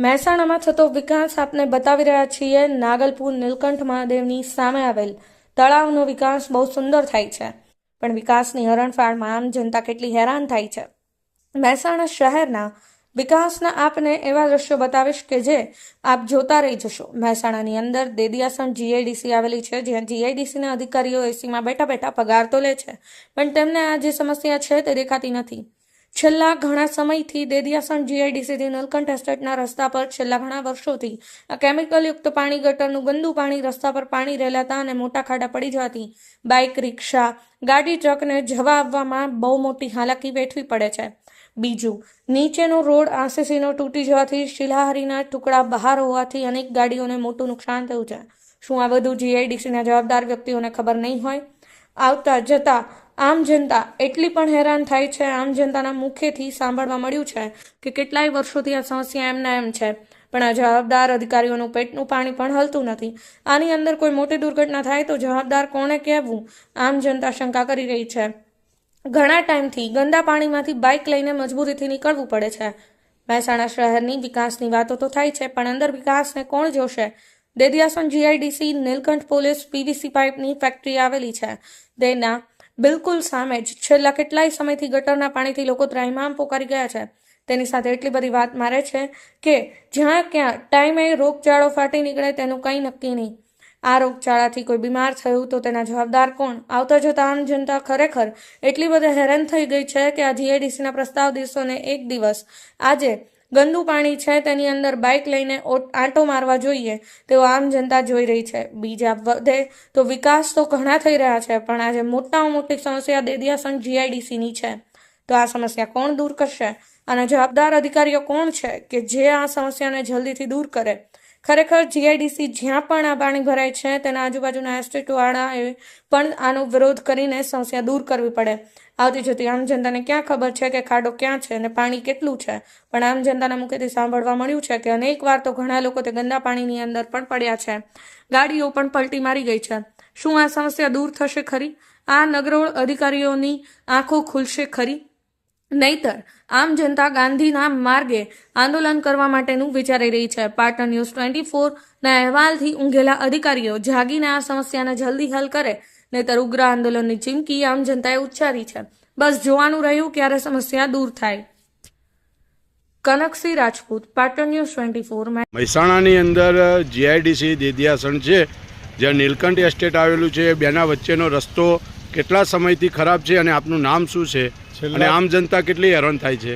મહેસાણામાં થતો વિકાસ આપને બતાવી રહ્યા છીએ. નાગલપુર નીલકંઠ મહાદેવની સામે આવેલ તળાવનો વિકાસ બહુ સુંદર થાય છે. પણ વિકાસની હરણફાળમાં આમ જનતા કેટલી હેરાન થાય છે. મહેસાણા શહેરના વિકાસના આપને એવા દ્રશ્યો બતાવીશ કે જે આપ જોતા રહી જશો. મહેસાણાની અંદર દેદિયાસણ જીઆઈડીસી આવેલી છે. જ્યાં જીઆઈડીસીના અધિકારીઓ એસીમાં બેઠા બેઠા પગાર તો લે છે. પણ તેમને આ જે સમસ્યા છે તે દેખાતી નથી. છેલ્લા ઘણા સમયથી દેદિયાસણ જીઆઈડીસીથી નલકંઠ એસ્ટેટના રસ્તા પર છેલ્લા ઘણા વર્ષોથી આ કેમિકલયુક્ત પાણી ગટરનું ગંદુ પાણી રસ્તા પર પાણી રહેલાતા અને મોટા ખાડા પડી જવાથી બાઇક રિક્ષા ગાડી ટ્રકને જવા આવવામાં બહુ મોટી હાલાકી વેઠવી પડે છે. બીજું, નીચેનો રોડ આરસીસીનો તૂટી જવાથી શિલાહારીના ટુકડા બહાર હોવાથી અનેક ગાડીઓને મોટું નુકસાન થયું છે. શું આ બધું જીઆઈડીસીના જવાબદાર વ્યક્તિઓને ખબર નહીં હોય? આવતા જતા આમ જનતા એટલી પણ હેરાન થાય છે, આમ જનતાના મુખેથી સાંભળવા મળ્યું છે કે કેટલાય વર્ષોથી આ સમસ્યા એમના એમ છે. પણ આ જવાબદાર અધિકારીઓનું પેટનું પાણી પણ હલતું નથી. આની અંદર કોઈ મોટી દુર્ઘટના થાય તો જવાબદાર કોણે કહેવું? આમ જનતા શંકા કરી રહી છે. ઘણા ટાઈમથી ગંદા પાણીમાંથી બાઇક લઈને મજબૂરીથી નીકળવું પડે છે. મહેસાણા શહેરની વિકાસની વાતો તો થાય છે, પણ અંદર વિકાસને કોણ જોશે? Dediyasan GIDC Nilkanth police PVC પાઇપની ફેક્ટરી આવેલી છે. તેના બિલકુલ સામે જ. છેલ્લા કેટલાય સમયથી ગટરના પાણીથી લોકો ત્રાહિમામ પોકારી ગયા છે. તેની સાથે એટલી બધી વાત મારે છે કે જ્યાં ક્યાં ટાઈમે રોગચાળો ફાટી નીકળે તેનું કંઈ નક્કી નહીં. આ રોગચાળાથી કોઈ બીમાર થયું તો તેના જવાબદાર કોણ? આવતા જતા આમ જનતા ખરેખર એટલી બધી હેરાન થઈ ગઈ છે કે આ જીએડીસીના પ્રસ્તાવ દિવસોને એક દિવસ. આજે ગંદુ પાણી છે તેની અંદર બાઇક લઈને આંટો મારવા જોઈએ, તેઓ આમ જનતા જોઈ રહી છે. બીજા વધે તો વિકાસ તો ઘણા થઈ રહ્યા છે, પણ આજે મોટામાં મોટી સમસ્યા દેદિયાસણ જીઆઈડીસીની છે. તો આ સમસ્યા કોણ દૂર કરશે? અને જવાબદાર અધિકારીઓ કોણ છે કે જે આ સમસ્યાને જલ્દીથી દૂર કરે? ખરેખર જીઆઈડીસી જ્યાં પણ આ પાણી ભરાય છે, તેના આજુબાજુના એસ્ટેટવાળાએ પણ આનો વિરોધ કરીને સમસ્યા દૂર કરવી પડે. આવતી જતી આમ જનતાને ક્યાં ખબર છે કે ખાડો ક્યાં છે અને પાણી કેટલું છે? પણ આમ જનતાના મુખેથી સાંભળવા મળ્યું છે કે અનેક વાર તો ઘણા લોકો તે ગંદા પાણીની અંદર પણ પડ્યા છે. ગાડીઓ પણ પલટી મારી ગઈ છે. શું આ સમસ્યા દૂર થશે ખરી? આ નગરોળ અધિકારીઓની આંખો ખુલશે ખરી? નહીતર, આમ જનતા ગાંધીના માર્ગે આંદોલન કરવા માટેનું વિચારી રહી છે. પાટણ ન્યૂઝ ટ્વેન્ટી ફોરના અહેવાલથી ઊંઘેલા અધિકારીઓ જાગીને આ સમસ્યાને જલ્દી હલ કરે, નહીતર ઉગ્ર આંદોલનની ચીમકી આમ જનતાએ ઉચ્ચારી છે. બસ જોવાનું રહ્યું ક્યારે સમસ્યા દૂર થાય. Kanaksinh Rajput, Patan news twenty four મહેસાણાની અંદર જીઆઈડીસી દેદિયાસણ છે, જ્યાં નીલકંઠ એસ્ટેટ આવેલું છે. બેના વચ્ચેનો રસ્તો કેટલા સમયથી ખરાબ છે અને આપનું નામ શું છે? અને આમ જનતા કેટલી હેરાન થાય છે?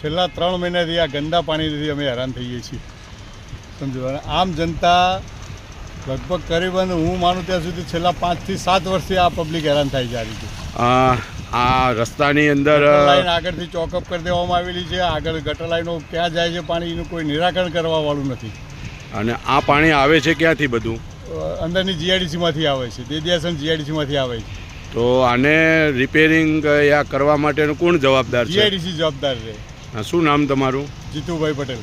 છેલ્લા ત્રણ મહિનાથી આ ગંદા પાણીથી અમે હેરાન થઈએ છીએ. સમજો અને આમ જનતા લગભગ કરીબન હું માનું ત્યાં સુધી છેલ્લા પાંચથી સાત વર્ષથી આ પબ્લિક હેરાન થાય છે આ રીતે. આ રસ્તાની અંદર લાઈન આગળથી ચોકઅપ કરી દેવામાં આવેલી છે. આગળ ગટર લાઈનો ક્યાં જાય છે પાણી એનું કોઈ નિરાકરણ કરવાવાળું નથી. અને આ પાણી આવે છે ક્યાંથી બધું? અંદરની જીઆઈડીસીમાંથી આવે છે. દેદિયાસન જીઆઈડીસીમાંથી આવે છે. તો આને રિપેરિંગ યા કરવા માટેનું કોણ જવાબદાર છે? જવાબદાર છે. શું નામ તમારું? જીતુભાઈ પટેલ.